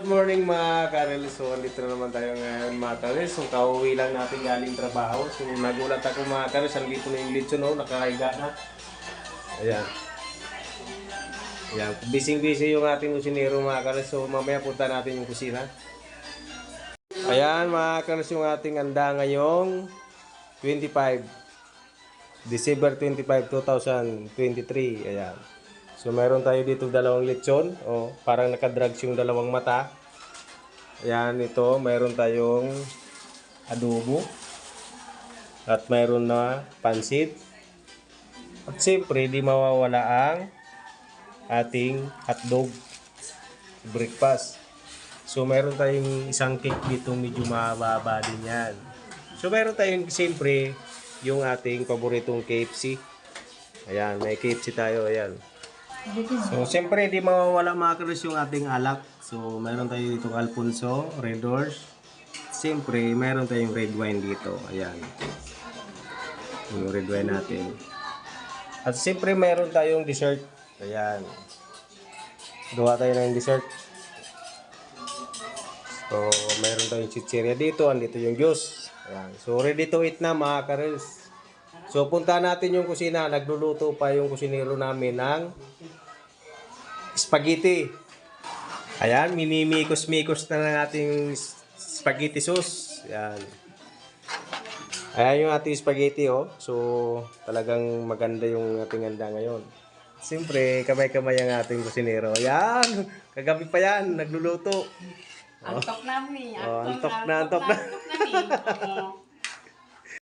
good morning mga Karel. So, andito na naman tayo ngayon mga Karel. So, kauwi lang natin galing trabaho. So, nagulat ako mga Karel. Andito na yung litso, no? Nakahiga na. Ayan. Ayan. Busy-busy yung ating kusinero mga Karel. So, mamaya punta natin yung kusina. Ayan mga Karel, yung ating handa ngayong 25. December 25, 2023. Ayan. So meron tayo dito dalawang lechon. O, parang nakadrugs yung dalawang mata. Ayan, ito. Meron tayong adobo. At meron na pansit. At siyempre, di mawawala ang ating hotdog breakfast. So meron tayong isang cake dito medyo mababa din yan. So meron tayong siyempre yung ating paboritong KFC. Ayan, may KFC tayo. Ayan. So, siyempre, di mawawala mga karos yung ating alak. So, meron tayo dito Alfonso, Red Doors. Siyempre, meron tayong red wine dito. Ayan. Yung red wine natin. At siyempre, meron tayong dessert. Ayan. Gawa tayo ng dessert. So, meron tayong chichirya dito. Andito yung juice. Ayan. So, ready to eat na mga karos. So, punta natin yung kusina. Nagluluto pa yung kusinero namin ng spaghetti. Ayan, minimikos-mikos na lang ating spaghetti sauce. Ayan. Ayan yung ating spaghetti, oh. So, talagang maganda yung ating handa ngayon. Siyempre, kamay-kamay ang ating kusinero. Ayan, kagabi pa yan, nagluluto. Antok namin. Oh, antok Antok na, antok na. Antok na. eh. Oo.